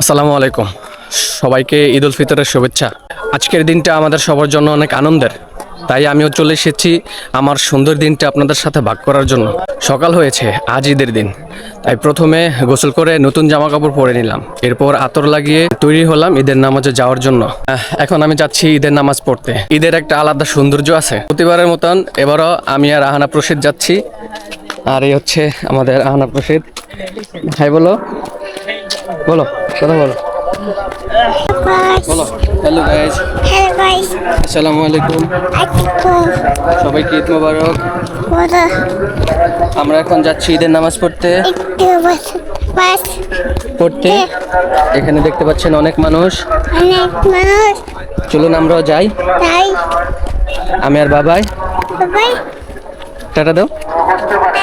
আসসালামু আলাইকুম। সবাইকে ঈদ উল ফিতরের শুভেচ্ছা। আজকের দিনটা আমাদের সবার জন্য অনেক আনন্দের। তাই আমিও চলে এসেছি আমার সুন্দর দিনটা আপনাদের সাথে ভাগ করার জন্য। সকাল হয়েছে, আজ ঈদের দিন। তাই প্রথমে গোসল করে নতুন জামা কাপড় পরে নিলাম। এরপর আতর লাগিয়ে তৈরি হলাম ঈদের নামাজে যাওয়ার জন্য। এখন আমি যাচ্ছি ঈদের নামাজ পড়তে। ঈদের একটা আলাদা সৌন্দর্য আছে। প্রতিবারের মতন এবারও আমি আর আহানা প্রসিদ যাচ্ছি। আর এই হচ্ছে আমাদের আহানা প্রসিদ। হাই বলো। বলো কথা বলো। বলো হ্যালো গাইজ Hello guys, আসসালামু আলাইকুম। সবাইকে ঈদ মোবারক? আমরা এখন যাচ্ছি ঈদের নামাজ পড়তে। পড়তে। এখানে দেখতে পাচ্ছেন অনেক মানুষ। অনেক মানুষ। চলুন আমরাও যাই। তাই আমি আর বাবাই। টাটা দাও শুরুতে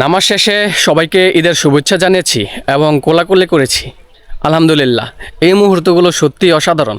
নামাজ শেষে সবাইকে ঈদের শুভেচ্ছা জানিয়েছি এবং কোলাকুলি করেছি। আলহামদুলিল্লাহ এই মুহূর্তগুলো সত্যি অসাধারণ।